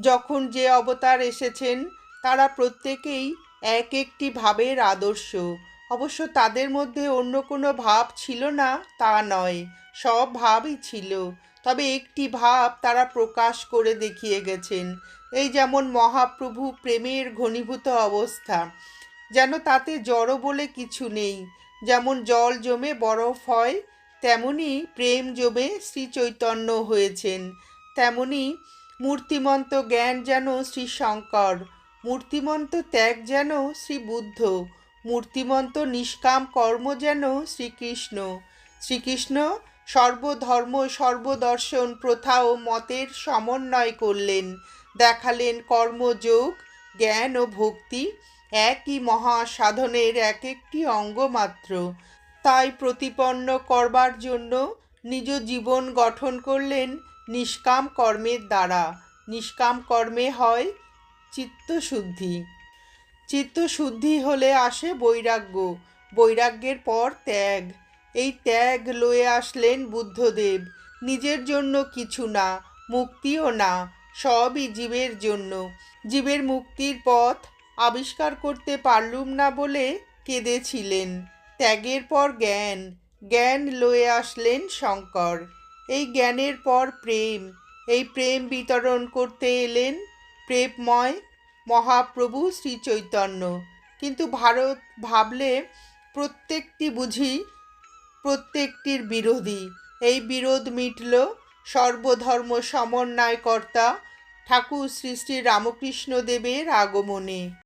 যখন যে অবতার এসেছেন, তারা প্রত্যেকেই এক একটি ভাবের আদর্শ। অবশ্য তাদের মধ্যে অন্য কোনো ভাব ছিল না, তা নয়। সব ভাবই ছিল। তবে একটি ভাব তারা প্রকাশ করে দেখিয়ে গেছেন। এই যেমন মহাপ্রভু প্রেমের ঘনীভূত অবস্থা, যেন তাতে জড় বলে কিছু নেই। যেমন জল জমে বরফ হয়, তেমনি প্রেম জমে শ্রী চৈতন্য হয়েছেন। তেমনি মূর্তিমন্ত জ্ঞান যেন শ্রী শঙ্কর মূর্তিমন্ত ত্যাগ যেন শ্রী বুদ্ধ মূর্তিমন্ত নিষ্কাম কর্ম যেন শ্রীকৃষ্ণ। শ্রীকৃষ্ণ সর্বধর্ম, সর্বদর্শন, প্রথা ও মতের সমন্বয় করলেন, দেখালেন কর্মযোগ, জ্ঞান ও ভক্তি একই মহা সাধনের এক একটি অঙ্গ মাত্র তাই প্রতিপন্ন করবার জন্য নিজ জীবন গঠন করলেন নিষ্কাম কর্মের দ্বারা। নিষ্কাম কর্মে হয় চিত্তশুদ্ধি। চিত্তশুদ্ধি হলে আসে বৈরাগ্য। বৈরাগ্যের পর ত্যাগ। এই ত্যাগ লয়ে আসলেন বুদ্ধদেব। নিজের জন্য কিছু না, মুক্তিও না, সবই জীবের জন্য। জীবের মুক্তির পথ আবিষ্কার করতে পারলুম না বলে কেঁদেছিলেন। ত্যাগের পর জ্ঞান। জ্ঞান লয়ে আসলেন শঙ্কর। এই জ্ঞানের পর প্রেম। এই প্রেম বিতরণ করতে এলেন প্রেমময় মহাপ্রভু শ্রী চৈতন্য কিন্তু ভারত ভাবলে প্রত্যেকটি বুঝি প্রত্যেকটির বিরোধী। এই বিরোধ মিটল সর্বধর্ম সমন্বয়কর্তা ঠাকুর শ্রী শ্রী রামকৃষ্ণ দেবের আগমনে।